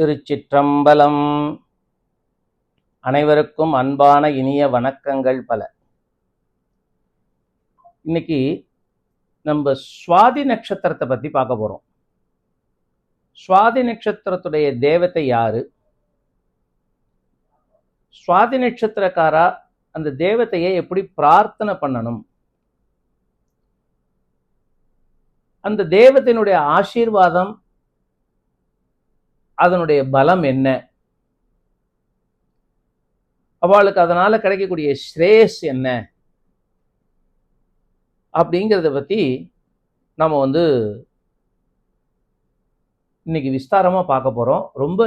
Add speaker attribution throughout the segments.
Speaker 1: திருச்சிற்றம்பலம். அனைவருக்கும் அன்பான இனிய வணக்கங்கள் பல. இன்னைக்கு நம்ம சுவாதி நட்சத்திரத்தை பற்றி பார்க்க போறோம். சுவாதி நட்சத்திரத்துடைய தேவத்தை யாரு? சுவாதி நட்சத்திரக்காரா அந்த தேவத்தையை எப்படி பிரார்த்தனை பண்ணணும்? அந்த தேவத்தினுடைய ஆசீர்வாதம் அதனுடைய பலம் என்ன? அவளுக்கு அதனால் கிடைக்கக்கூடிய ஸ்ரேஸ் என்ன? அப்படிங்கிறத பத்தி நம்ம வந்து இன்னைக்கு விஸ்தாரமா பார்க்க போறோம். ரொம்ப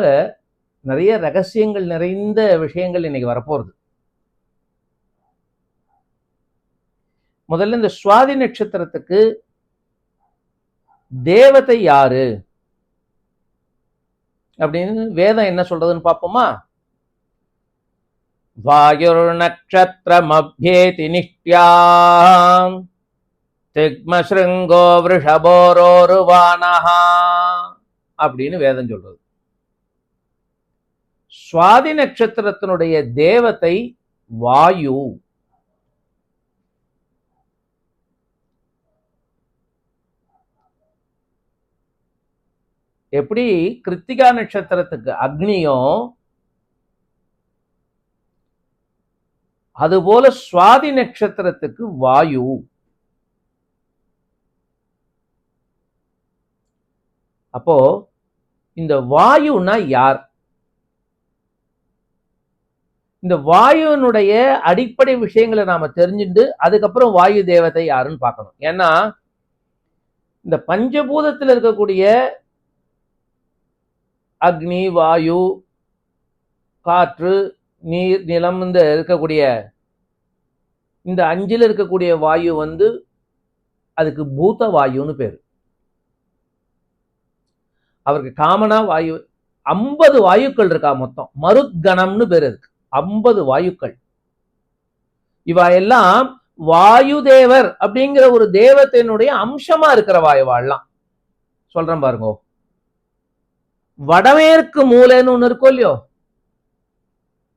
Speaker 1: நிறைய ரகசியங்கள் நிறைந்த விஷயங்கள் இன்னைக்கு வரப்போறது. முதல்ல இந்த சுவாதி நட்சத்திரத்துக்கு தேவதை யாரு? அப்படின்னு வேதம் என்ன சொல்றதுன்னு பார்ப்போமா? வாயுர் நட்சத்திரமப்யேதி நிஷ்டியாம் திக்மஸ்ருங்கோ விருஷபோரோருவானஹா அப்படின்னு வேதம் சொல்றது. சுவாதி நட்சத்திரத்தினுடைய தேவத்தை வாயு. எப்படி கிருத்திகா நட்சத்திரத்துக்கு அக்னியும் அதுபோல சுவாதி நட்சத்திரத்துக்கு வாயு. அப்போ இந்த வாயுனா யார்? இந்த வாயுனுடைய அடிப்படை விஷயங்களை நாம தெரிஞ்சுட்டு அதுக்கப்புறம் வாயு தேவதை யாருன்னு பார்க்கணும். ஏன்னா இந்த பஞ்சபூதத்தில் இருக்கக்கூடிய அக்னி வாயு காற்று நீர் நிலம் இந்த இருக்கக்கூடிய இந்த அஞ்சில் இருக்கக்கூடிய வாயு வந்து அதுக்கு பூத்த வாயுன்னு பேர். அவருக்கு காமனா வாயு ஐம்பது வாயுக்கள் இருக்கா மொத்தம். மருத்கணம்னு பேர் இருக்கு ஐம்பது வாயுக்கள். இவா எல்லாம் வாயு தேவர் அப்படிங்கிற ஒரு தேவத்தினுடைய அம்சமா இருக்கிற வாயுவாள்லாம். சொல்றேன் பாருங்க. வடமேற்கு மூலைன்னு ஒன்று இருக்கும் இல்லையோ?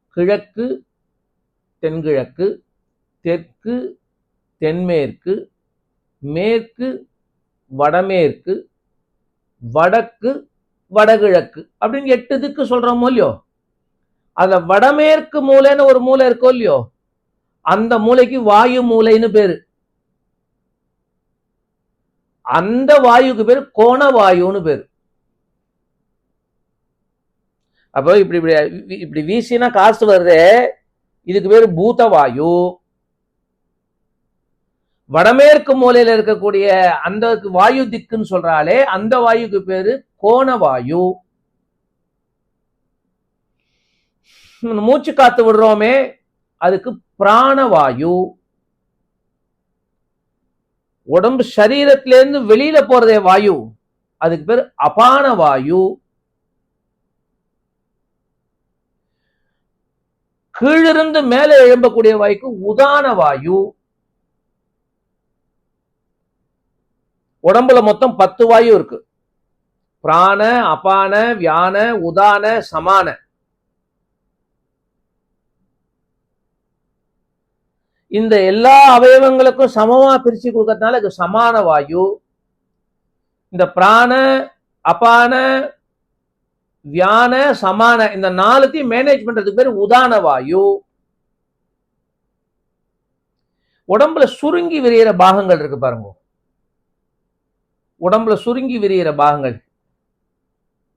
Speaker 1: கிழக்கு தென்கிழக்கு தெற்கு தென்மேற்கு மேற்கு வடமேற்கு வடக்கு வடகிழக்கு அப்படின்னு எட்டு திக்கு சொல்றோமோ இல்லையோ? அதுல வடமேற்கு மூலைன்னு ஒரு மூலை இருக்கோ இல்லையோ? அந்த மூலைக்கு வாயு மூலைன்னு பேரு. அந்த வாயுக்கு பேர் கோண வாயுன்னு பேரு. அப்போ இப்படி இப்படி இப்படி வீசினா காசு வருது. இதுக்கு பேர் பூத வாயு வடமேற்கு மூலையில இருக்கக்கூடிய அந்த வாயு திக்குன்னு சொல்றாலே அந்த வாயுக்கு பேரு கோண வாயு மூச்சு காத்து விடுறோமே அதுக்கு பிராணவாயு. உடம்பு சரீரத்திலேருந்து வெளியில போறதே வாயு. அதுக்கு பேர் அபான வாயு கீழிருந்து மேலே எழும்பக்கூடிய வாய்க்கு உதான வாயு. உடம்புல மொத்தம் பத்து வாயு இருக்கு. பிராண அபான வியான உதான சமான. இந்த எல்லா அவயவங்களுக்கும் சமமா பிரிச்சு கொடுக்கறதுனால இது சமான வாயு. இந்த பிராண அபான வியான சமான இந்த நாலுத்தையும் மேனேஜ் பண்றதுக்கு பேர் உதான வாயு உடம்புல சுருங்கி விரியிற பாகங்கள் இருக்கு பாருங்க. உடம்புல சுருங்கி விரியிற பாகங்கள்.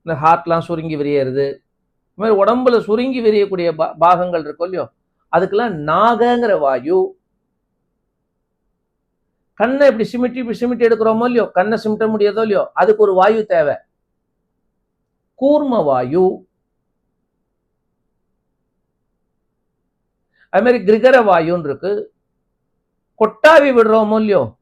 Speaker 1: இந்த ஹார்ட்லாம் சுருங்கி விரியறது. இந்த மாதிரி உடம்புல சுருங்கி விரியக்கூடிய பாகங்கள் இருக்கும் இல்லையோ அதுக்கெல்லாம் நாகங்கிற வாயு. கண்ணை இப்படி சிமிட்டி இப்படி சிமிட்டி எடுக்கிறோமோ இல்லையோ கண்ணை சிமிட்ட முடியாதோ இல்லையோ அதுக்கு ஒரு வாயு தேவை. கூர்ம வாயு. அது மாதிரி கிரிகர வாயுன்னு இருக்கு. கொட்டாவி விடுறோமோ இல்லையோ?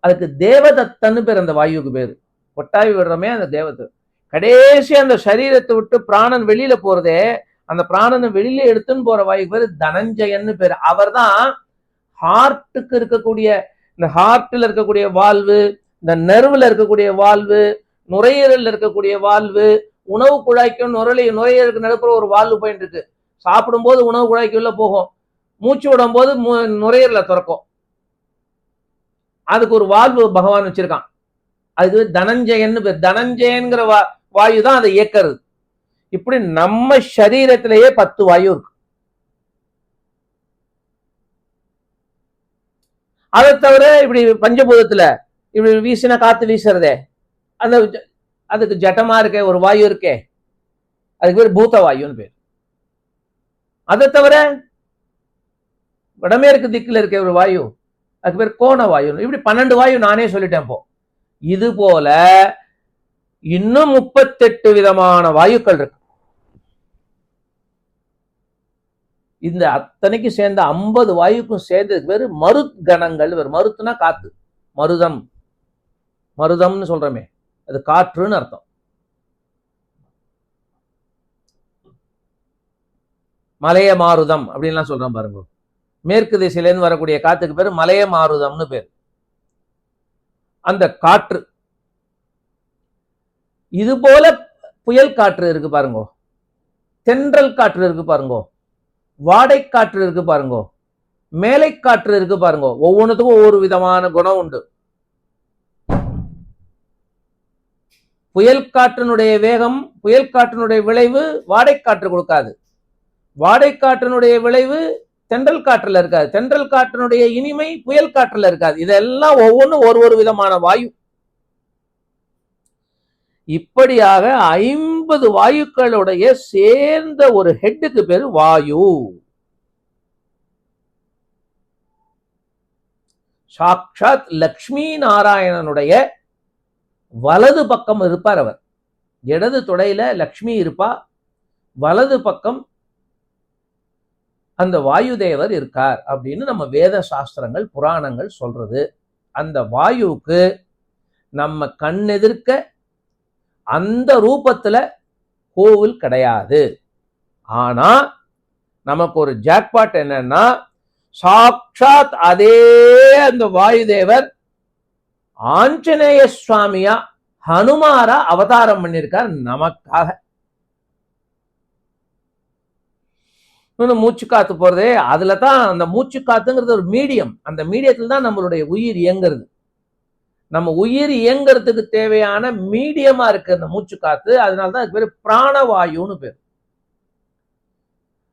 Speaker 1: அதுக்கு தேவதத்தன்னு பேர் அந்த வாயுக்கு பேர். கொட்டாவி விடுறோமே அந்த தேவதை கடைசி அந்த சரீரத்தை விட்டு பிராணன் வெளியில போறதே அந்த பிராணனை வெளியில எடுத்துன்னு போற வாயுக்கு பேர் தனஞ்சயன்னு பேர். அவர் தான் ஹார்ட்டுக்கு இருக்கக்கூடிய இந்த ஹார்ட்ல இருக்கக்கூடிய வால்வு இந்த நெர்வுல இருக்கக்கூடிய வால்வு நுரையீரல்ல இருக்கக்கூடிய வால்வு உணவு குழாய்க்கும் நுரலி நுரையீரலுக்கு நடுப்புற ஒரு வால்வு பாயிண்ட் இருக்கு. சாப்பிடும்போது உணவு குழாய்க்கு உள்ள போகும். மூச்சு விடும் போது நுரையீரல திறக்கும். அதுக்கு ஒரு வால்வு பகவான் வச்சிருக்கான். அது தனஞ்சயன்னு பேர். தனஞ்சயன்கிற வா வாயு தான் அதை இயக்கிறது. இப்படி நம்ம சரீரத்திலேயே பத்து வாயு இருக்கு. அதை தவிர இப்படி பஞ்சபூதத்துல இப்படி வீசின காத்து வீசுறதே. அந்த அதுக்கு ஜட்டமா இருக்கே ஒரு வாயு இருக்கே. அதுக்கு பேர் பூத்த வாயுன்னு பேர். அதை தவிர வடமேற்கு திக்கில் இருக்க ஒரு வாயு அதுக்கு பேர் கோண வாயு இப்படி பன்னெண்டு வாயு நானே சொல்லிட்டேன் இப்போ இது போல இன்னும் முப்பத்தெட்டு விதமான வாயுக்கள் இருக்கு. இந்த அத்தனைக்கு சேர்ந்த ஐம்பது வாயுக்கும் சேர்ந்ததுக்கு பேர் மருத் கணங்கள். மருத்துனா காத்து. மருதம். மருதம்னு சொல்றோமே. அது காற்றுன்னு அர்த்தம். மலைய மாருதம் அப்படின்லாம் சொல்றோம் பாருங்க. மேற்கு திசையிலேருந்து வரக்கூடிய காத்துக்கு பேர் மலைய மாருதம்னு பேர். அந்த காற்று. இது போல புயல் காற்று இருக்கு பாருங்க. தென்றல் காற்று இருக்கு பாருங்க. வாடை காற்று இருக்கு பாருங்க. மேலை காற்று இருக்கு பாருங்க. ஒவ்வொன்றுத்துக்கும் ஒவ்வொரு விதமான குணம் உண்டு. புயல் காற்றினுடைய வேகம் புயல் காற்றினுடைய விளைவு வாடை காற்று கொடுக்காது. வாடை காற்றினுடைய விளைவு தென்றல் காற்றுல இருக்காது. தென்றல் காற்றினுடைய இனிமை புயல் காற்றுல இருக்காது. இதெல்லாம் ஒவ்வொன்றும் ஒரு ஒரு விதமான வாயு. இப்படியாக ஐம்பது வாயுக்களுடைய சேர்ந்த ஒரு ஹெட்டுக்கு பேர் வாயு. சாக்ஷாத் லக்ஷ்மி நாராயணனுடைய வலது பக்கம் இருப்பார் அவர். இடது துடையில லக்ஷ்மி இருப்பா. வலது பக்கம் அந்த வாயுதேவர் இருக்கார் அப்படின்னு நம்ம வேத சாஸ்திரங்கள் புராணங்கள் சொல்றது. அந்த வாயுவுக்கு நம்ம கண்ணெதிர்க்க அந்த ரூபத்துல கோவில் கிடையாது. ஆனா நமக்கு ஒரு ஜாக்பாட் என்னன்னா சாட்சாத் அதே அந்த வாயுதேவர் ஆஞ்சநேய சுவாமியா ஹனுமாரா அவதாரம் பண்ணியிருக்கார் நமக்காக. இன்னும் மூச்சு காத்து போறதே அதுல தான் அந்த மூச்சு காத்துங்கிறது ஒரு மீடியம். அந்த மீடியத்தில் தான் நம்மளுடைய உயிர் இயங்குறது. நம்ம உயிர் இயங்குறதுக்கு தேவையான மீடியமா இருக்கு அந்த மூச்சு காத்து. அதனால தான் அதுக்கு பேர் பிராணவாயுன்னு பேர்.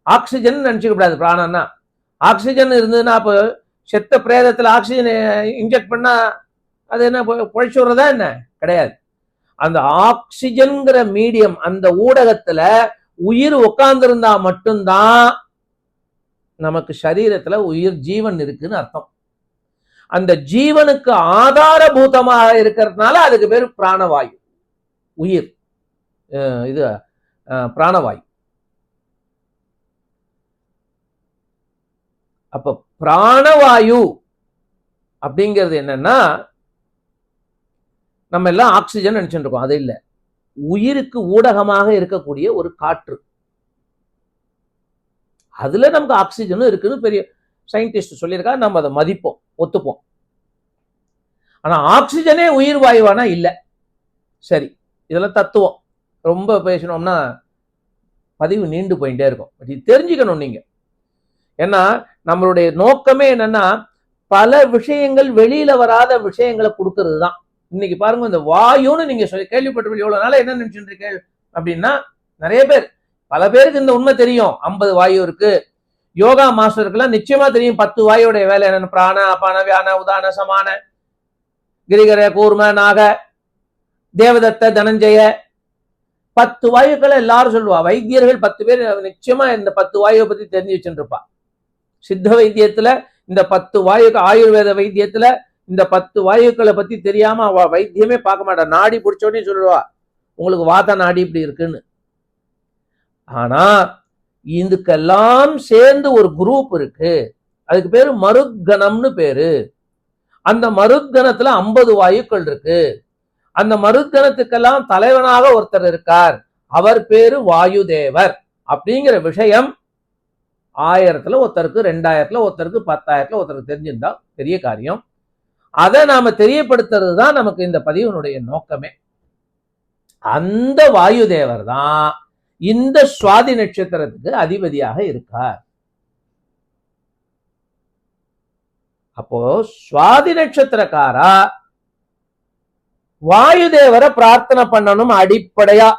Speaker 1: ஆக்சிஜன் நினைச்சுக்க கூடாது பிராணம்னா. ஆக்சிஜன் இருந்ததுன்னா அப்போ செத்த பிரேதத்துல ஆக்சிஜன் இன்ஜெக்ட் பண்ணா அது என்ன பொழைச்சி விடுறதா என்ன? கிடையாது. அந்த ஆக்சிஜன்கிற மீடியம் அந்த ஊடகத்துல உயிர் உட்கார்ந்துருந்தா மட்டும்தான் நமக்கு சரீரத்துல உயிர் ஜீவன் இருக்குன்னு அர்த்தம். அந்த ஜீவனுக்கு ஆதாரபூதமாக இருக்கிறதுனால அதுக்கு பேர் பிராணவாயு. உயிர். இது பிராணவாயு. அப்ப பிராணவாயு அப்படிங்கிறது என்னன்னா நம்ம எல்லாம் ஆக்சிஜன் நினச்சிட்டு இருக்கோம் அது இல்லை. உயிருக்கு ஊடகமாக இருக்கக்கூடிய ஒரு காற்று. அதுல நமக்கு ஆக்சிஜனும் இருக்குன்னு பெரிய சயின்டிஸ்ட் சொல்லியிருக்கா நம்ம அதை மதிப்போம் ஒத்துப்போம். ஆனா ஆக்சிஜனே உயிர் வாயுவானா? இல்ல. சரி இதெல்லாம் தத்துவம். ரொம்ப பேசணும்னா பதிவு நீண்டு போயிட்டே இருக்கும். இது தெரிஞ்சுக்கணும் நீங்க. ஏன்னா நம்மளுடைய நோக்கமே என்னன்னா பல விஷயங்கள் வெளியில வராத விஷயங்களை கொடுக்கறது தான் இன்னைக்கு பாருங்க இந்த வாயுன்னு நீங்க சொல்லி கேள்விப்பட்டு எவ்வளவு நாளா என்ன நினைச்சுட்டு இருக்கீங்க அப்படின்னா நிறைய பேர் பல பேருக்கு இந்த உண்மை தெரியும். ஐம்பது வாயு இருக்கு. யோகா மாஸ்டருக்குலாம் நிச்சயமா தெரியும் பத்து வாயுடைய வேலை என்னன்னு? பிராண அபான வியான உதான சமான கிரிகர கூர்ம நாக தேவதத்த தனஞ்சய. பத்து வாயுக்களை எல்லாரும் சொல்லுவா. வைத்தியர்கள் பத்து பேர் நிச்சயமா இந்த பத்து வாயுவை பத்தி தெரிஞ்சு வச்சுருப்பா சித்த வைத்தியத்துல இந்த பத்து வாயுக்கு ஆயுர்வேத வைத்தியத்துல இந்த பத்து வாயுக்களை பத்தி தெரியாம அவ வைத்தியமே பார்க்க மாட்டா. நாடி பிடிச்சோடனே சொல்லுவா உங்களுக்கு வாத நாடி இப்படி இருக்குன்னு. ஆனா இதுக்கெல்லாம் சேர்ந்து ஒரு குரூப் இருக்கு. அதுக்கு பேரு மருத்கணம்னு பேரு. அந்த மருத்கணத்துல ஐம்பது வாயுக்கள் இருக்கு. அந்த மருத்கணத்துக்கெல்லாம் தலைவனாக ஒருத்தர் இருக்கார். அவர் பேரு வாயுதேவர். அப்படிங்கிற விஷயம் ஆயிரத்துல ஒருத்தருக்கு ரெண்டாயிரத்துல ஒருத்தருக்கு பத்தாயிரத்துல ஒருத்தருக்கு தெரிஞ்சிருந்தா பெரிய காரியம். அதை நாம தெரியப்படுத்துறது தான் நமக்கு இந்த பதிவினுடைய நோக்கமே. அந்த வாயு தேவர் தான் இந்த சுவாதி நட்சத்திரத்துக்கு அதிபதியாக இருக்கார். அப்போ சுவாதி நட்சத்திரக்காரா வாயு தேவரை பிரார்த்தனை பண்ணணும் அடிப்படையா.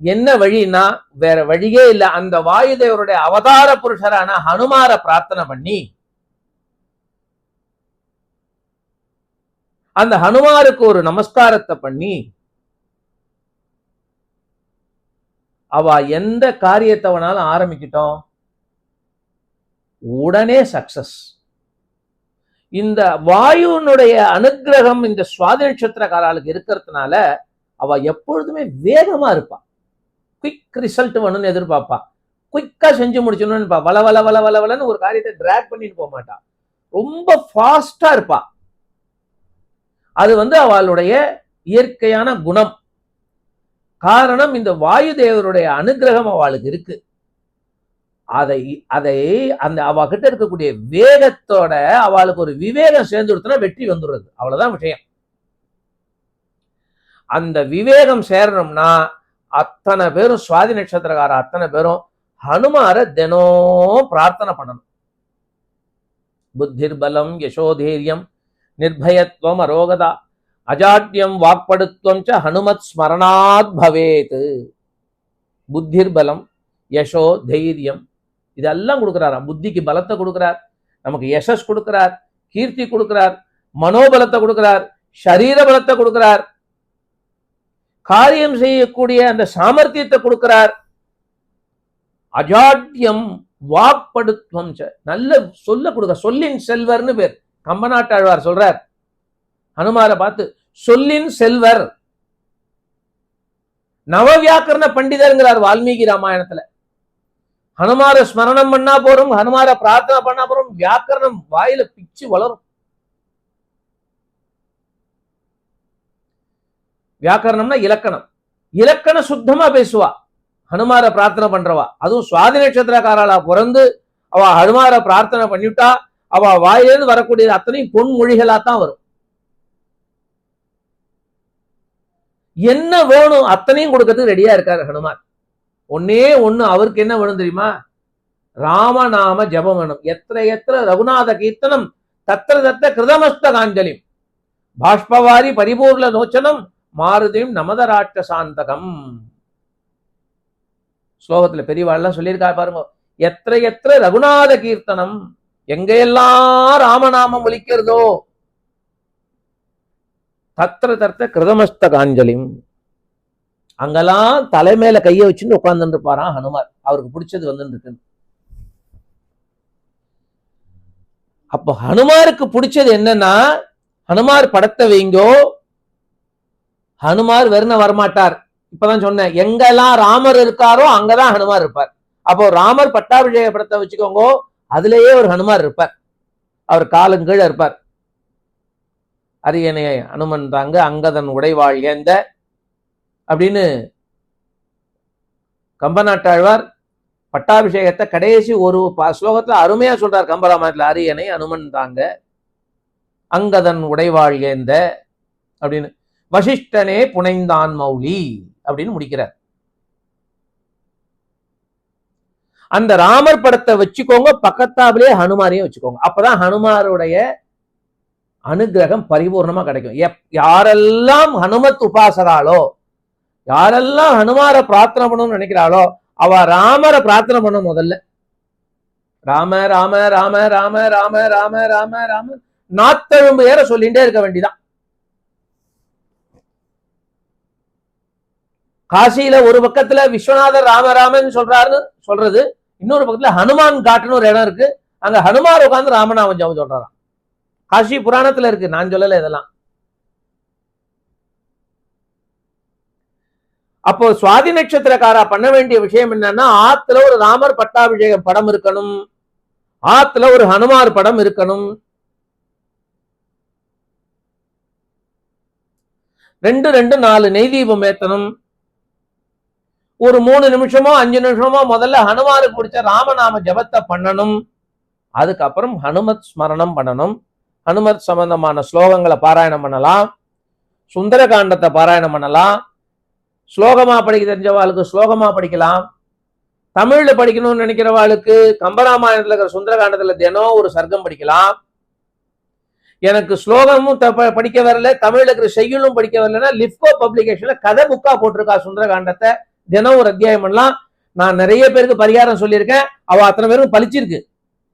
Speaker 1: என்ன வழின்னா வேற வழியே இல்ல. அந்த வாயுதேவருடைய அவதார புருஷரான ஹனுமார பிரார்த்தனை பண்ணி அந்த ஹனுமாருக்கு ஒரு நமஸ்காரத்தை பண்ணி அவ எந்த காரியத்தை வேணாலும் ஆரம்பிக்கிட்டோம் உடனே சக்சஸ் இந்த வாயுனுடைய அனுக்கிரகம் இந்த சுவாதி நட்சத்திரக்காராளுக்கு இருக்கிறதுனால அவ எப்பொழுதுமே வேகமா இருப்பா. குயிக் ரிசல்ட் வேணும்னு எதிர்பார்ப்பா. குயிக்கா செஞ்சு முடிச்சணும்னு இருப்பா. வள வள வள வள வளன்னு ஒரு காரியத்தை டிராக் பண்ணிட்டு போக மாட்டா. ரொம்ப ஃபாஸ்டா இருப்பா. அது வந்து அவளுடைய இயற்கையான குணம். காரணம் இந்த வாயு தேவருடைய அனுகிரகம் அவளுக்கு இருக்கு. அதை அதை அந்த அவகிட்ட இருக்கக்கூடிய வேகத்தோட அவளுக்கு ஒரு விவேகம் சேர்ந்து கொடுத்தனா வெற்றி வந்துடுறது. அவ்வளவுதான் விஷயம். அந்த விவேகம் சேரணும்னா அத்தனை பேரும் சுவாதி நட்சத்திரக்கார அத்தனை பேரும் ஹனுமார தினம் பிரார்த்தனை பண்ணணும். புத்திர் பலம் யசோதேரியம் நிர்பயத்துவம் அரோகதா. அஜாட்யம் வாக்படுத்துவம் ச ஹனுமத் ஸ்மரணாத் பவேத். புத்திர் பலம் யசோ தைரியம் இதெல்லாம் கொடுக்குறாராம். புத்திக்கு பலத்தை கொடுக்குறார் நமக்கு யசஸ் கொடுக்குறார் கீர்த்தி கொடுக்கிறார் மனோபலத்தை கொடுக்கிறார் சரீர பலத்தை கொடுக்கிறார். காரியம் செய்யக்கூடிய அந்த சாமர்த்தியத்தை கொடுக்கிறார். அஜாட்யம் வாக்படுத்துவம் ச. நல்ல சொல்ல கொடுக்க சொல்லின் செல்வர்னு பேர். கம்பநாட்டாழ்வார் சொல்றார். ஹனுமாரை பார்த்து சொல்லின் செல்வர். நவவியாக்கரண பண்டிதருங்கிறார் வால்மீகி ராமாயணத்துல. ஹனுமார ஸ்மரணம் பண்ணா போறோம் ஹனுமார பிரார்த்தனை பண்ணா போறோம் வியாக்கரணம் வாயில பிச்சு வளரும். வியாக்கரணம்னா இலக்கணம். இலக்கண சுத்தமா பேசுவா. ஹனுமார பிரார்த்தனை பண்றவா. அதுவும் சுவாதி நட்சத்திரக்காராளா பிறந்து அவ ஹனுமார பிரார்த்தனை பண்ணிவிட்டா அவ வாயிலிருந்து வரக்கூடிய அத்தனையும் பொன்மொழிகளா தான் வரும். என்ன வேணும் அத்தனையும் கொடுக்கறதுக்கு ரெடியா இருக்காரு ஹனுமான். ஒன்னே ஒண்ணு அவருக்கு என்ன வேணும் தெரியுமா? ராமநாம ஜபம் வேணும். எத்தனை எத்தனை ரகுநாத கீர்த்தனம் தத்திர தத்த கிருதமஸ்தகாஞ்சலி பாஷ்பவாரி பரிபூர்ண நோச்சனம் மாருதியும் நமதராட்ச சாந்தகம் ஸ்லோகத்துல பெரியவாள்லாம் சொல்லியிருக்கா பாருங்க. எத்தனை எத்தனை ரகுநாத கீர்த்தனம் எங்கெல்லாம் ராமநாமம் ஒலிக்கிறதோ தத்திர தத்த கிருதமஸ்தகாஞ்சலிம் அங்கெல்லாம் தலைமையில கைய வச்சுட்டு உட்கார்ந்துட்டு இருப்பாராம் ஹனுமார் அவருக்கு பிடிச்சது வந்துட்டு இருக்கு அப்போ ஹனுமாருக்கு பிடிச்சது என்னன்னா ஹனுமார் படத்தை வைங்கோ ஹனுமார் வெறுன வரமாட்டார். இப்பதான் சொன்னேன் எங்கெல்லாம் ராமர் இருக்காரோ அங்கதான் ஹனுமார் இருப்பார். அப்போ ராமர் பட்டாபிஷேக படத்தை வச்சுக்கோங்க அதுலேயே ஒரு ஹனுமார் இருப்பார். அவர் காலங்கீழே இருப்பார். அரியணை அனுமன் தாங்க அங்கதன் உடைவாள் ஏந்த? அப்படின்னு கம்பநாட்டாழ்வார் பட்டாபிஷேகத்தை கடைசி ஒரு ப- அருமையாக அருமையா சொல்றார் கம்பராமாயத்தில் அரியணை அனுமன் தாங்க அங்கதன் உடைவாள் ஏந்த? அப்படின்னு வசிஷ்டனே புனைந்தான் மௌலி அப்படின்னு முடிக்கிறார். அந்த ராமர் படத்தை வச்சுக்கோங்க பக்கத்தாவிலே ஹனுமாரையும் வச்சுக்கோங்க. அப்பதான் ஹனுமாருடைய அனுகிரகம் பரிபூர்ணமா கிடைக்கும். எப் யாரெல்லாம் ஹனுமத் உபாசராலோ யாரெல்லாம் ஹனுமார பிரார்த்தனை பண்ணணும்னு நினைக்கிறாளோ அவ ராமரை பிரார்த்தனை பண்ண முதல்ல. ராம ராம ராம ராம ராம ராம ராம ராம. நாத்தழும்பு ஏற சொல்லிட்டே இருக்க வேண்டிதான். காசியில ஒரு பக்கத்துல விஸ்வநாதர் ராமராமன் சொல்றாருன்னு சொல்றது. இன்னொரு பக்கத்துல ஹனுமான் காட்டுன்னு ஒரு இடம் இருக்கு. அங்க ஹனுமார் உட்காந்து ராமநாமம் ஜபம் சொல்றாராம். காஷி புராணத்துல இருக்கு. நான் சொல்லல இதெல்லாம். அப்போ சுவாதி நட்சத்திரக்காரா பண்ண வேண்டிய விஷயம் என்னன்னா ஆத்துல ஒரு ராமர் பட்டாபிஷேகம் படம் இருக்கணும். ஆத்துல ஒரு ஹனுமார் படம் இருக்கணும். ரெண்டு ரெண்டு நாலு நெய் தீபம் ஏத்தணும். ஒரு மூணு நிமிஷமோ அஞ்சு நிமிஷமோ முதல்ல ஹனுமானுக்கு பிடிச்ச ராமநாம ஜபத்தை பண்ணணும். அதுக்கப்புறம் ஹனுமத் ஸ்மரணம் பண்ணணும். ஹனுமத் சம்பந்தமான ஸ்லோகங்களை பாராயணம் பண்ணலாம். சுந்தரகாண்டத்தை பாராயணம் பண்ணலாம். ஸ்லோகமா படிக்க தெரிஞ்சவாளுக்கு ஸ்லோகமா படிக்கலாம். தமிழ்ல படிக்கணும்னு நினைக்கிறவாளுக்கு கம்பராமாயணத்துல இருக்கிற சுந்தரகாண்டத்துல தினம் ஒரு சர்க்கம் படிக்கலாம். எனக்கு ஸ்லோகமும் த- ப- படிக்க வரல தமிழ்ல இருக்கிற செய்யுளும் படிக்க வரலன்னா லிப்கோ பப்ளிகேஷன்ல கதை புக்கா போட்டிருக்கா சுந்தரகாண்டத்தை. தினம் ஒரு அத்தியாயம் பண்ணலாம். நான் நிறைய பேருக்கு பரிகாரம் சொல்லியிருக்கேன். அவள் அத்தனை பேரும் பளிச்சிருக்கு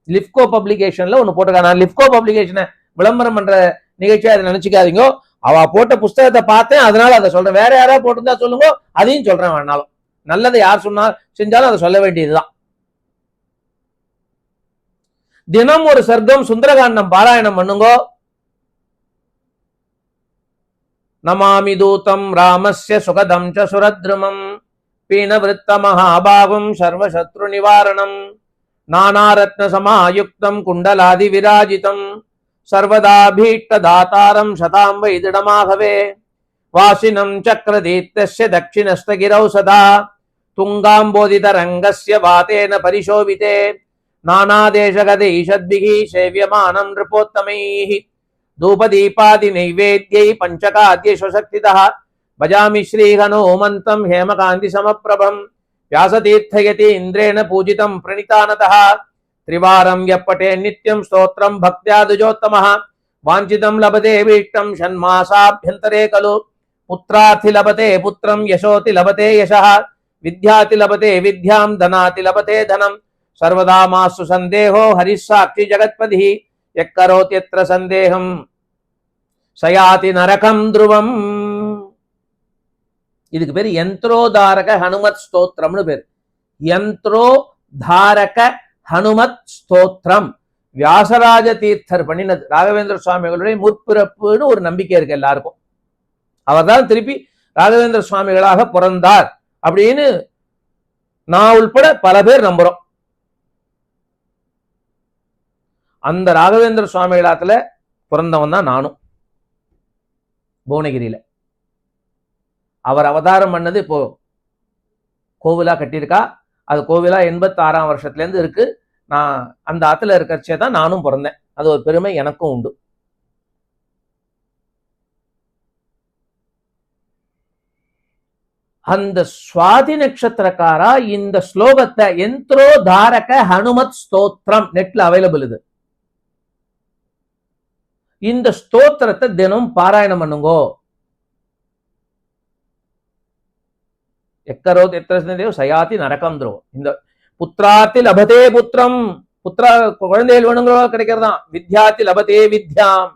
Speaker 1: லிப்கோ பப்ளிகேஷன்ல ஒன்னு போட்டிருக்கா. நான் லிப்கோ பப்ளிகேஷனை விளம்பரம் பண்ற நிகழ்ச்சியா அதை நினைச்சுக்காதீங்க. அவ போட்ட புஸ்தகத்தை பார்த்தேன். அதனால அதை சொல்றேன். வேற யாராவது போட்டிருந்தா சொல்லுங்க. அதையும் சொல்றேன் வேணாலும். நல்லதை யார் சொன்னா செஞ்சாலும் அதை சொல்ல வேண்டியதுதான். தினம் ஒரு சர்க்கம் சுந்தரகாண்டம் பாராயணம் பண்ணுங்கோ. நமாமி தூதம் ராமஸ்ய சுகதம் ச சுரத்ருமம். పీణవృత్తమహాభావం సర్వశత్రు నివారణం నానారత్న సమాయుక్తం కుండలాది విరాజితం. సర్వదాభీష్టదాతారం శతాం వైదడమాహవే వాసినం చక్రదీప్తస్య దక్షిణస్థగిరౌ సదా. తుంగాంబోదితరంగస్య వాతేన పరిశోభితే. నానాదేశగదైషద్భిः సేవ్యమానం నృపోత్తమైः. ధూపదీపాది నైవేద్యై పంచకాద్య స్వశక్తిదః భజామి శ్రీగణోమంతం హేమకాంతి సమప్రభం. వ్యాసతీర్థయతి ఇంద్రేణ పూజితం ప్రణితానత. త్రివారం ఎప్పటే నిత్యం స్తోత్రం భక్త్యాదుజోత్తమ వాంఛితం లభతే వీష్టం షణ్మాసాభ్యంతరే కలు పుత్రార్థి లభతే పుత్రం యశోతి లభతే యశ. విద్యాతి లభతే విద్యాం ధనాతి లభతే ధనం. సర్వదా మాస్సు సందేహో హరిస్సాక్షి జగత్పది ఎక్కరోత్యత్ర సందేహం. సయాతి నరకం ధ్రువం. இதுக்கு பேர் யந்திரோதாரக ஹனுமத் ஸ்தோத்திரம்னு பேர். யந்திரோ தாரக ஹனுமத் ஸ்தோத்திரம். வியாசராஜ தீர்த்தர் பண்ணினது. ராகவேந்திர சுவாமிகளுடைய முற்பிறப்புன்னு ஒரு நம்பிக்கை இருக்கு எல்லாருக்கும். அவர் தான் திருப்பி ராகவேந்திர சுவாமிகளாக பிறந்தார் அப்படின்னு நான் உள்பட பல பேர் நம்புறோம். அந்த ராகவேந்திர சுவாமிகளாத்துல பிறந்தவன் தான் நானும். புவனகிரியில. அவர் அவதாரம் பண்ணது இப்போ கோவிலா கட்டியிருக்கா? அது கோவிலா எண்பத்தி ஆறாம் வருஷத்துல இருந்து இருக்கு. நான் அந்த ஆத்துல இருக்கிறச்சே தான் நானும் பிறந்தேன். அது ஒரு பெருமை எனக்கும் உண்டு. அந்த சுவாதி நட்சத்திரக்காரா இந்த ஸ்லோகத்தை எந்திரோ தாரக ஹனுமத் ஸ்தோத்திரம் நெட்ல அவைலபிள் இது. இந்த ஸ்தோத்திரத்தை தினம் பாராயணம் பண்ணுங்கோ. எக்கரோ எத்தரோ சயாதி நரகம் துரோ இந்த புத்திராத்தில் லபதே புத்திரம் புத்திர குழந்தைகள் வேணுங்கிறவங்க கிடைக்கிறதாம் வித்யாத்தி லபதே வித்யாம்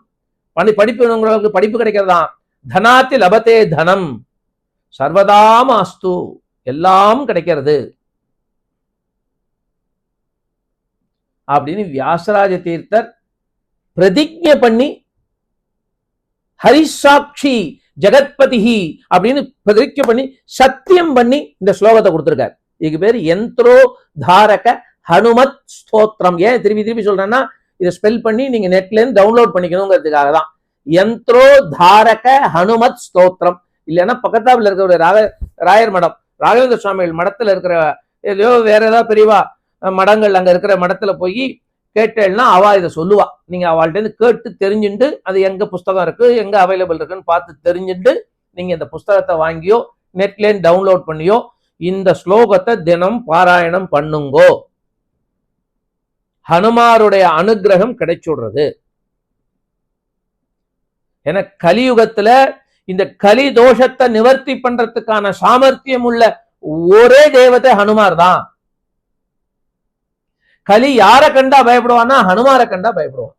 Speaker 1: பணி படிப்பு வேணுங்கிறவங்களுக்கு படிப்பு கிடைக்கிறதாம் தனாத்தி லபதே தனம் சர்வதாம் அஸ்து எல்லாம் கிடைக்கிறது அப்படின்னு வியாசராஜ தீர்த்தர் பிரதிஜை பண்ணி ஹரிசாட்சி ஜெகத்பதிஹி அப்படின்னு பிரதிக்க பண்ணி சத்தியம் பண்ணி இந்த ஸ்லோகத்தை கொடுத்துருக்காரு. இதுக்கு பேர் யந்திரோ தாரக ஹனுமத் ஸ்தோத்திரம். ஏன் திருப்பி திருப்பி சொல்றேன்னா இதை ஸ்பெல் பண்ணி நீங்க நெட்ல இருந்து டவுன்லோட் பண்ணிக்கணுங்கிறதுக்காக தான். யந்திரோ தாரக ஹனுமத் ஸ்தோத்திரம். இல்லைன்னா பக்கத்தாப்புல இருக்கிற ஒரு ராக ராயர் மடம் ராகவேந்திர சுவாமிகள் மடத்துல இருக்கிற ஏதோ வேற ஏதாவது பெரியவா மடங்கள் அங்க இருக்கிற மடத்துல போய் கேட்டேன்னா அவள் இதை சொல்லுவா. நீங்கள் அவள்கிட்ட கேட்டு தெரிஞ்சுட்டு அது எங்கே புஸ்தகம் இருக்குது எங்கே அவைலபிள் இருக்குன்னு பார்த்து தெரிஞ்சுட்டு நீங்கள் இந்த புஸ்தகத்தை வாங்கியோ நெட்ல டவுன்லோட் பண்ணியோ இந்த ஸ்லோகத்தை தினம் பாராயணம் பண்ணுங்கோ. ஹனுமாருடைய அனுகிரகம் கிடைச்சுடுறது ஏன்னா கலியுகத்துல இந்த கலி தோஷத்தை நிவர்த்தி பண்றதுக்கான சாமர்த்தியம் உள்ள ஒரே தேவதை ஹனுமார் தான். கலி யாரை கண்டா பயப்படுவான்னா ஹனுமாரை கண்டா பயப்படுவான்.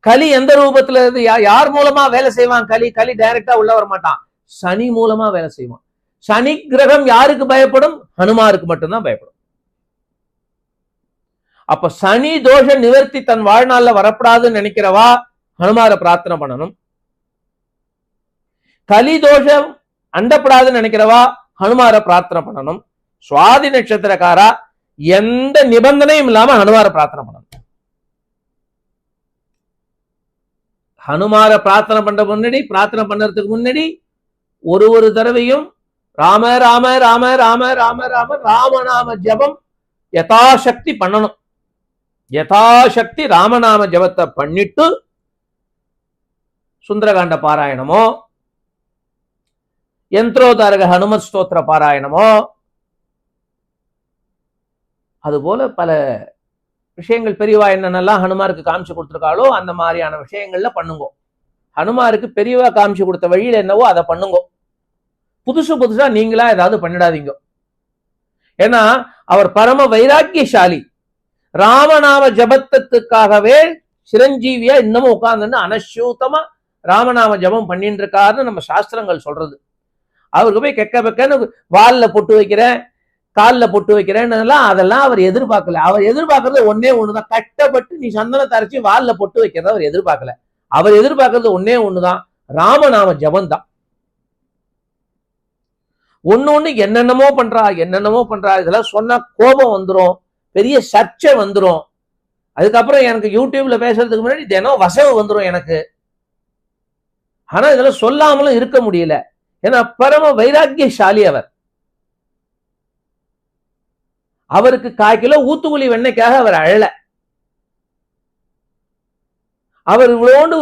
Speaker 1: கலி எந்த ரூபத்துல இருந்து யார் மூலமா வேலை செய்வான் கலி? கலி டைரக்டா உள்ள வர மாட்டான் சனி மூலமா வேலை செய்வான். சனி கிரகம் யாருக்கு பயப்படும்? ஹனுமாருக்கு மட்டும்தான் பயப்படும். அப்ப சனி தோஷ நிவர்த்தி தன் வாழ்நாள்ல வரப்படாதுன்னு நினைக்கிறவா? ஹனுமாரை பிரார்த்தனை பண்ணணும். கலி தோஷம் அண்டப்படாதுன்னு நினைக்கிறவா? ஹனுமாரை பிரார்த்தனை பண்ணணும். சுவாதி நட்சத்திரக்காரா எந்த நிபந்தனையும் இல்லாம ஹனுமார பிரார்த்தனை பண்ணணும். ஹனுமார பிரார்த்தனை பண்ற முன்னாடி பிரார்த்தனை பண்றதுக்கு முன்னாடி ஒரு ஒரு தடவையும் ராம ராம ராம ராம ராம ராம ராமநாம ஜபம் யதாசக்தி பண்ணணும். யதாசக்தி ராமநாம ஜபத்தை பண்ணிட்டு சுந்தரகாண்ட பாராயணமோ யந்திரோதாரக ஹனுமத் ஸ்தோத்திர பாராயணமோ அதுபோல் பல விஷயங்கள் பெரியவா என்னென்னலாம் ஹனுமாருக்கு காமிச்சு கொடுத்துருக்காளோ அந்த மாதிரியான விஷயங்கள்ல பண்ணுங்க. ஹனுமாருக்கு பெரியவா காமிச்சு கொடுத்த வழியில என்னவோ அதை பண்ணுங்க. புதுசு புதுசா நீங்களா ஏதாவது பண்ணிடாதீங்க. ஏன்னா அவர் பரம வைராக்கியசாலி. ராமநாம ஜபத்தத்துக்காகவே சிரஞ்சீவியா இன்னமும் உட்கார்ந்துன்னு அனசூத்தமா ராமநாம ஜபம் பண்ணிட்டு இருக்காருன்னு நம்ம சாஸ்திரங்கள் சொல்றது. அவருக்கு போய் கெக்க பெக்கன்னு வால்ல பொட்டு வைக்கிறேன் காலில் பொட்டு வைக்கிறேன்னு அதெல்லாம் அவர் எதிர்பார்க்கல. அவர் எதிர்பார்க்கறது ஒன்னே ஒண்ணுதான். கட்டப்பட்டு நீ சந்தனத்தை அரைச்சி வால்ல பொட்டு வைக்கிறத அவர் எதிர்பார்க்கல. அவர் எதிர்பார்க்கறது ஒன்னே ஒண்ணுதான். ராமநாம ஜபந்தான். ஒன்று ஒண்ணு ஒண்ணு என்னென்னமோ பண்றா என்னென்னமோ பண்றா இதெல்லாம் சொன்னா கோபம் வந்துரும். பெரிய சர்ச்சை வந்துரும். அதுக்கப்புறம் எனக்கு யூடியூப்ல பேசுறதுக்கு முன்னாடி தினம் வசவு வந்துரும் எனக்கு. ஆனா இதெல்லாம் சொல்லாமலும் இருக்க முடியல. ஏன்னா பரம வைராக்கியசாலி அவர். அவருக்கு கால் கிலோ ஊத்துக்குழி வெண்ணெய்க்காக அவர் அழல. அவர் இவ்வளோண்டு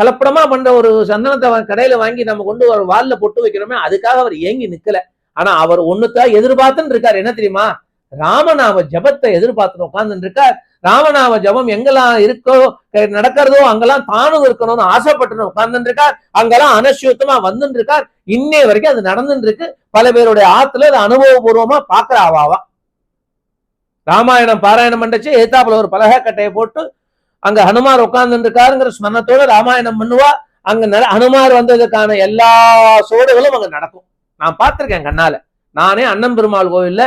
Speaker 1: கலப்படமா பண்ற ஒரு சந்தனத்தை கடையில வாங்கி நம்ம கொண்டு ஒரு வால்ல பொட்டு வைக்கிறோமே அதுக்காக அவர் ஏங்கி நிக்கல. ஆனா அவர் ஒண்ணுத்தான் எதிர்பார்த்துன்னு இருக்கார். என்ன தெரியுமா? ராமநாம ஜபத்தை எதிர்பார்த்துன்னு உட்கார்ந்துட்டு இருக்கார். ராமநாம ஜபம் எங்கெல்லாம் இருக்கோ நடக்கிறதோ அங்கெல்லாம் தானும் இருக்கணும்னு ஆசைப்பட்டு உட்கார்ந்துட்டு இருக்கார். அங்கெல்லாம் அனசியுத்தமா வந்துட்டு இருக்கார். இன்னே வரைக்கும் அது நடந்துட்டு இருக்கு. பல பேருடைய ஆத்துல அது அனுபவபூர்வமா பாக்குற ஆவாவா ராமாயணம் பாராயணம் பண்ணச்சு ஏத்தாப்புல ஒரு பலகக்கட்டையை போட்டு அங்க ஹனுமார் உட்கார்ந்துருக்காருங்கிற ஸ்மரணத்தோட ராமாயணம் பண்ணுவா. அங்க ஹனுமார் வந்ததுக்கான எல்லா சோடுகளும் அங்க நடக்கும். நான் பார்த்திருக்கேன் கண்ணால. நானே அண்ணன் பெருமாள் கோவில்ல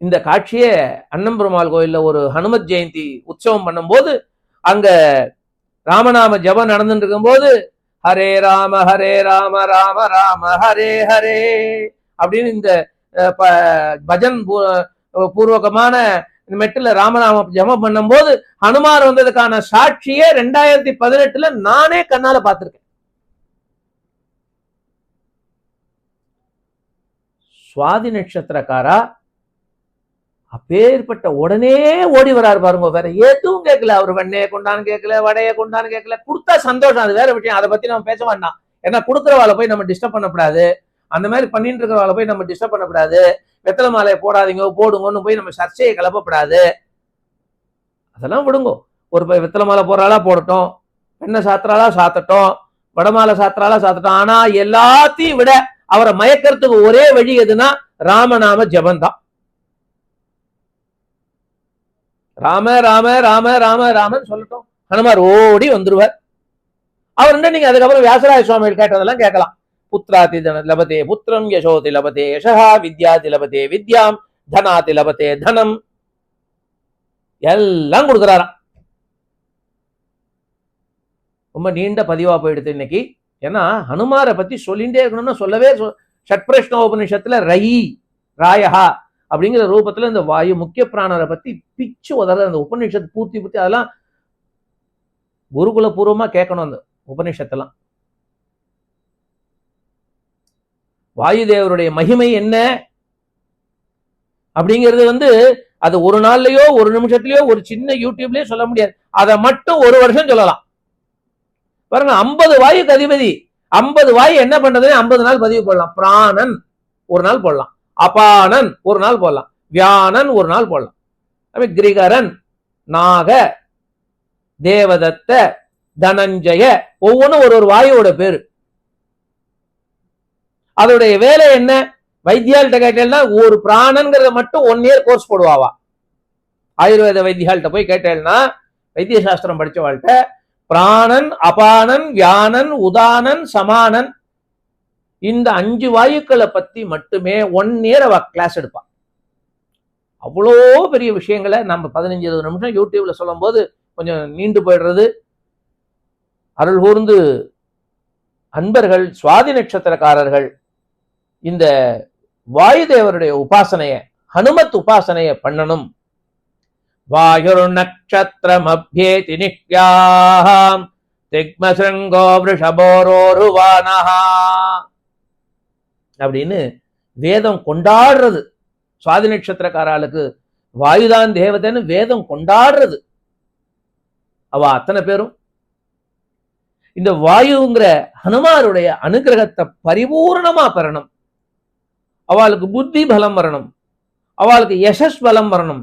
Speaker 1: இந்த காட்சியை அண்ணன் பெருமாள் கோயில்ல ஒரு ஹனுமத் ஜெயந்தி உற்சவம் பண்ணும்போது அங்க ராமநாம ஜபம் நடந்துட்டு இருக்கும்போது ஹரே ராம ஹரே ராம ராம ராம ஹரே ஹரே அப்படின்னு இந்த பஜன் பூ- பூர்வகமான மெட்டில் ராமநாம ஜபம் பண்ணும்போது ஹனுமார் வந்ததுக்கான சாட்சியே ரெண்டாயிரத்தி பதினெட்டுல நானே கண்ணால பார்த்திருக்கேன். சுவாதி நட்சத்திரக்காரா அப்பேற்பட்ட உடனே ஓடி வராரு பாருங்க வேற எதுவும் கேட்கல அவர் வெண்ணையை கொண்டான்னு கேட்கல வடையை கொண்டான்னு கேட்கல கொடுத்தா சந்தோஷம் அது வேற விஷயம் அதை பத்தி நம்ம பேச வேண்டாம். ஏன்னா கொடுக்குறவாளை போய் நம்ம டிஸ்டர்ப் பண்ணக்கூடாது. அந்த மாதிரி பண்ணிட்டு இருக்கிறவங்கள போய் நம்ம டிஸ்டர்ப் பண்ணக்கூடாது. வெத்தலை மாலையை போடாதீங்க போடுங்கன்னு போய் நம்ம சர்ச்சையை கிளப்பப்படாது அதெல்லாம் விடுங்க. ஒரு பை- வெத்தலை மாலை போடுறாளா போடட்டும். பெண்ணை சாத்துறாளா சாத்தட்டும். வடமாலை சாத்துறாளா சாத்தட்டும். ஆனா எல்லாத்தையும் விட அவரை மயக்கிறதுக்கு ஒரே வழி எதுனா ராமநாம ஜபந்தான் ராம ராம ராம ராம ராமன் சொல்லட்டும். ஹனுமார் ஓடி வந்துருவார். அவர் நீங்க அதுக்கப்புறம் வியாசராய சுவாமிகள் கேட்டதெல்லாம் கேட்கலாம். புத்திராதி தன லபதே புத்திரம் யசோதி லபதே யசகா வித்யாதி லபதே வித்யாம் தனாதி லபதே தனம் எல்லாம் கொடுக்குறாராம் ரொம்ப நீண்ட பதிவா போயிடுது இன்னைக்கு. ஏன்னா ஹனுமாரை பத்தி சொல்லிகிட்டே இருக்கணும்னு சொல்லவே ஷட்பிரஷ்ண உபனிஷத்துல ரயி ராயஹா அப்படிங்கிற ரூபத்துல இந்த வாயு முக்கிய பிராணரை பத்தி பிச்சு உதறது அந்த உபனிஷத் பூர்த்தி பத்தி அதெல்லாம் குருகுல பூர்வமா கேட்கணும் அந்த உபநிஷத்தெல்லாம். வாயுதேவருடைய மகிமை என்ன? அப்படிங்கிறது வந்து அது ஒரு நாள்லயோ ஒரு நிமிஷத்துலயோ ஒரு சின்ன யூடியூப்லயோ சொல்ல முடியாது. அதை மட்டும் ஒரு வருஷம் சொல்லலாம். பாருங்க ஐம்பது வாயுக்கு அதிபதி ஐம்பது வாயு என்ன பண்றதுன்னு ஐம்பது நாள் பதிவு போடலாம். பிராணன் ஒரு நாள் போடலாம். அபானன் ஒரு நாள் போடலாம். வியானன் ஒரு நாள் போடலாம். கிரிகரன் நாக தேவதத்த தனஞ்சய ஒவ்வொன்றும் ஒரு ஒரு வாயுவோட பேரு. அதோடைய வேலை என்ன? வைத்தியால்கிட்ட கேட்டேன்னா ஒரு பிராணங்கிறத மட்டும் ஒன் இயர் கோர்ஸ் போடுவாவா. ஆயுர்வேத வைத்தியால்கிட்ட போய் கேட்டேன்னா வைத்திய சாஸ்திரம் படிச்சவாள்கிட்ட பிராணன் அபானன் வியானன் உதானன் சமானன் இந்த அஞ்சு வாயுக்களை பத்தி மட்டுமே ஒன் இயர் அவ கிளாஸ் எடுப்பா. அவ்வளோ பெரிய விஷயங்களை நம்ம பதினஞ்சு இருபது நிமிஷம் யூடியூப்ல சொல்லும்போது கொஞ்சம் நீண்டு போயிடுறது. அருள் கூர்ந்து அன்பர்கள் சுவாதி நட்சத்திரக்காரர்கள் இந்த வாயுதேவருடைய உபாசனையை ஹனுமத் உபாசனையை பண்ணணும். வாயுர் நட்சத்திரம் அபியேதி நிக்யாம் திக்மசங்கோ விஷபோரோருவானஹா அப்படின்னு வேதம் கொண்டாடுறது. சுவாதி நட்சத்திரக்காராளுக்கு வாயுதான் தேவதைன்னு வேதம் கொண்டாடுறது. அவ அத்தனை பேரும். இந்த வாயுங்கிற ஹனுமாருடைய அனுகிரகத்தை பரிபூர்ணமா பெறணும். அவளுக்கு புத்தி பலம் வரணும். அவளுக்கு யசஸ் பலம் வரணும்.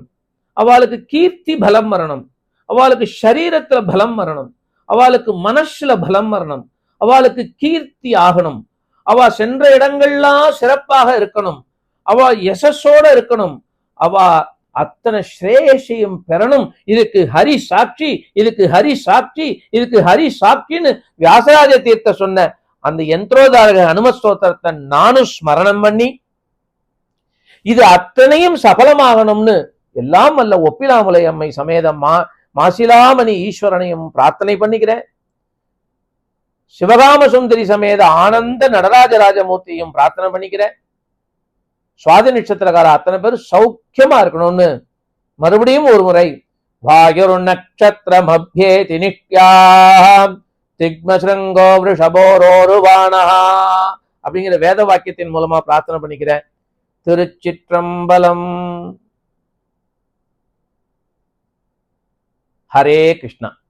Speaker 1: அவளுக்கு கீர்த்தி பலம் வரணும். அவளுக்கு சரீரத்துல பலம் வரணும். அவளுக்கு மனசுல பலம் வரணும். அவளுக்கு கீர்த்தி ஆகணும். அவ சென்ற இடங்கள்லாம் சிறப்பாக இருக்கணும். அவ யசஸோட இருக்கணும். அவ அத்தனை ஸ்ரேயசையும் பெறணும். இதுக்கு ஹரி சாட்சி இதுக்கு ஹரி சாட்சி இதுக்கு ஹரி சாட்சின்னு வியாசராஜ தீர்த்த சொன்ன அந்த யந்திரோதாரக அனும ஸ்தோத்திரத்தை நானும் ஸ்மரணம் பண்ணி இது அத்தனையும் சபலமாகணும்னு எல்லாம் வல்ல ஒப்பிலாமுலை அம்மை சமேதமா மாசிலாமணி ஈஸ்வரனையும் பிரார்த்தனை பண்ணிக்கிறேன். சிவகாம சுந்தரி சமேத ஆனந்த நடராஜராஜமூர்த்தியும் பிரார்த்தனை பண்ணிக்கிறேன். சுவாதி நட்சத்திரக்கார அத்தனை பேர் சௌக்கியமா இருக்கணும்னு மறுபடியும் ஒரு முறை வாயுரு நட்சத்திரம் அபியே தினிஷ்யாம் திக்மசிருங்கோ விஷபோரோருவானஹா அப்படிங்கிற வேத வாக்கியத்தின் மூலமா பிரார்த்தனை பண்ணிக்கிறேன். திருச்சிற்றம்பலம். ஹரே கிருஷ்ணா.